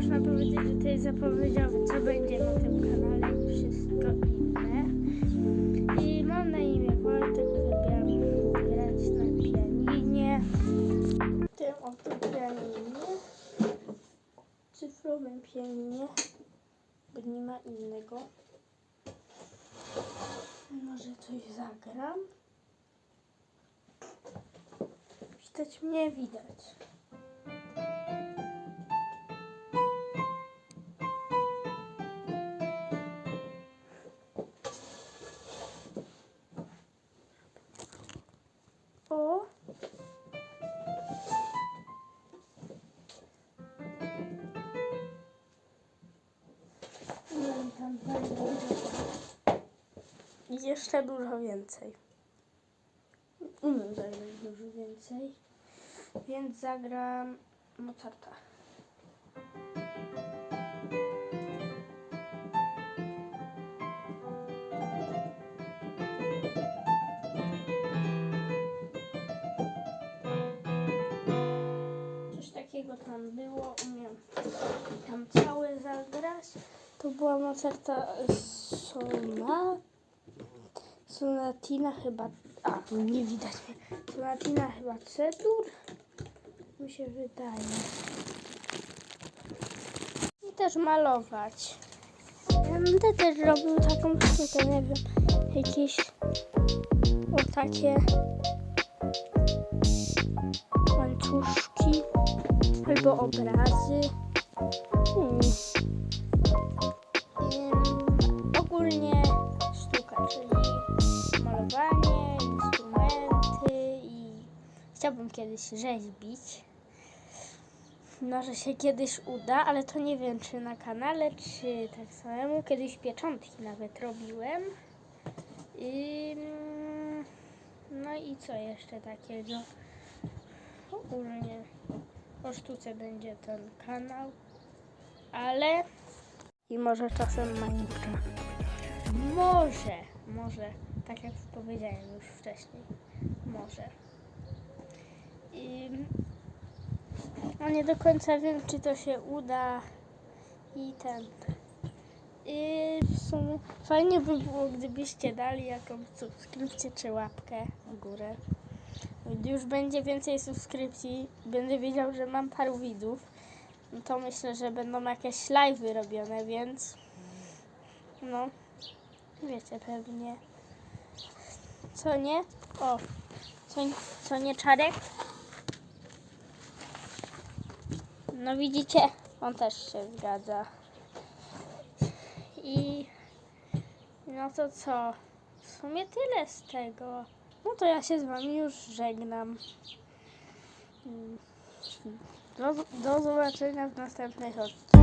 można powiedzieć, że zapowiedział, co będzie na tym kanale i wszystko inne. I mam na imię Wojtek, uwielbiam grać na pianinie. Tym oto pianinie. Cyfrowym pianinie, bo nie ma innego. Może coś zagram. Widać mnie, widać. Jeszcze dużo więcej. Umiem zagrać dużo więcej. Więc zagram Mozarta. Coś takiego tam było, umiem tam całe zagrać. To była Mozarta Sona. Sonatina chyba. A, tu nie widać mnie. Sonatina chyba C-dur. Mi się wydaje. I też malować. Będę też robił taką sztukę, nie wiem, jakieś o takie łańcuszki albo obrazy. Hmm. Ogólnie chciałbym kiedyś rzeźbić. Może się kiedyś uda, ale to nie wiem czy na kanale, czy tak samemu. Kiedyś pieczątki nawet robiłem. Ym, no i co jeszcze takiego? Ogólnie o sztuce będzie ten kanał, ale i może czasem Minecraft. Może, może, tak jak powiedziałem już wcześniej, może. I no nie do końca wiem, czy to się uda i ten. I w sumie fajnie by było, gdybyście dali jakąś subskrypcję czy łapkę w górę. Już będzie więcej subskrypcji, będę wiedział, że mam paru widzów, no to myślę, że będą jakieś live'y robione, więc no, wiecie pewnie. Co nie? O, co, co nie Czarek? No widzicie, on też się zgadza. I no to co? W sumie tyle z tego. No to ja się z wami już żegnam. Mm. Do, do zobaczenia w następnych odcinkach.